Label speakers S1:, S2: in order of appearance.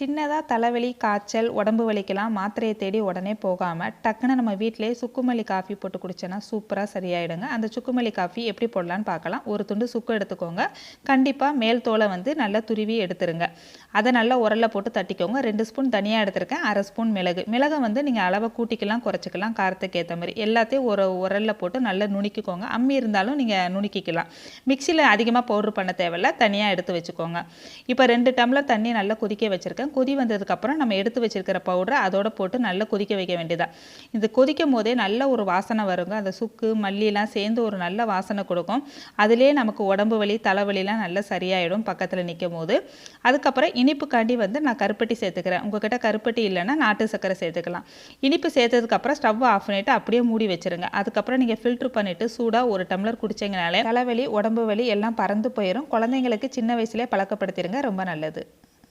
S1: சின்னதாக தலைவலி காய்ச்சல் உடம்பு வலிக்கெல்லாம் மாத்திரையை தேடி உடனே போகாமல் டக்குன்னு நம்ம வீட்டிலேயே சுக்குமல்லி காஃபி போட்டு குடிச்சோன்னா சூப்பராக சரியாயிடுங்க. அந்த சுக்குமல்லி காஃபி எப்படி போடலான்னு பார்க்கலாம். ஒரு துண்டு சுக்கு எடுத்துக்கோங்க. கண்டிப்பாக மேல் தோலை வந்து நல்லா துருவி எடுத்துருங்க. அதை நல்லா உரலில் போட்டு தட்டிக்கோங்க. ரெண்டு ஸ்பூன் தனியாக எடுத்திருக்கேன். அரை ஸ்பூன் மிளகு. மிளகை வந்து நீங்கள் அளவை கூட்டிக்கலாம் குறைச்சிக்கலாம் காரத்துக்கு ஏற்ற மாதிரி. எல்லாத்தையும் ஒரு உரலில் போட்டு நல்லா நுணுக்கிக்கோங்க. அம்மி இருந்தாலும் நீங்கள் நுணுக்கிக்கலாம். மிக்சியில் அதிகமாக பவுட்ரு பண்ண தேவையில்ல. தனியாக எடுத்து வச்சுக்கோங்க. இப்போ ரெண்டு டம்ளர் தண்ணி நல்லா கொதிக்க வச்சுருக்கேன். கொதி வந்ததுக்கப்புறம் நம்ம எடுத்து வச்சிருக்கிற பவுடரை அதோட போட்டு நல்லா கொதிக்க வைக்க வேண்டியதாக இது கொதிக்கும் போதே நல்ல ஒரு வாசனை வருங்க. அந்த சுக்கு மல்லிலாம் சேர்ந்து ஒரு நல்ல வாசனை கொடுக்கும். அதுலேயே நமக்கு உடம்பு வலி தலைவலிலாம் நல்லா சரியாயிடும் பக்கத்தில் நிற்கும் போது அதுக்கப்புறம் இனிப்புக்காண்டி வந்து நான் கருப்பட்டி சேர்த்துக்கிறேன். உங்ககிட்ட கருப்பட்டி இல்லைன்னா நாட்டு சர்க்கரை சேர்த்துக்கலாம். இனிப்பு சேர்த்ததுக்கப்புறம் ஸ்டவ் ஆஃப் பண்ணிவிட்டு அப்படியே மூடி வச்சிருங்க. அதுக்கப்புறம் நீங்கள் ஃபில்ட்ரு பண்ணிவிட்டு சூடாக ஒரு டம்ளர் குடிச்சிங்கனாலே தலைவலி உடம்பு வலி எல்லாம் பறந்து போயிடும் குழந்தைங்களுக்கு சின்ன வயசுலேயே பழக்கப்படுத்திடுங்க ரொம்ப நல்லது.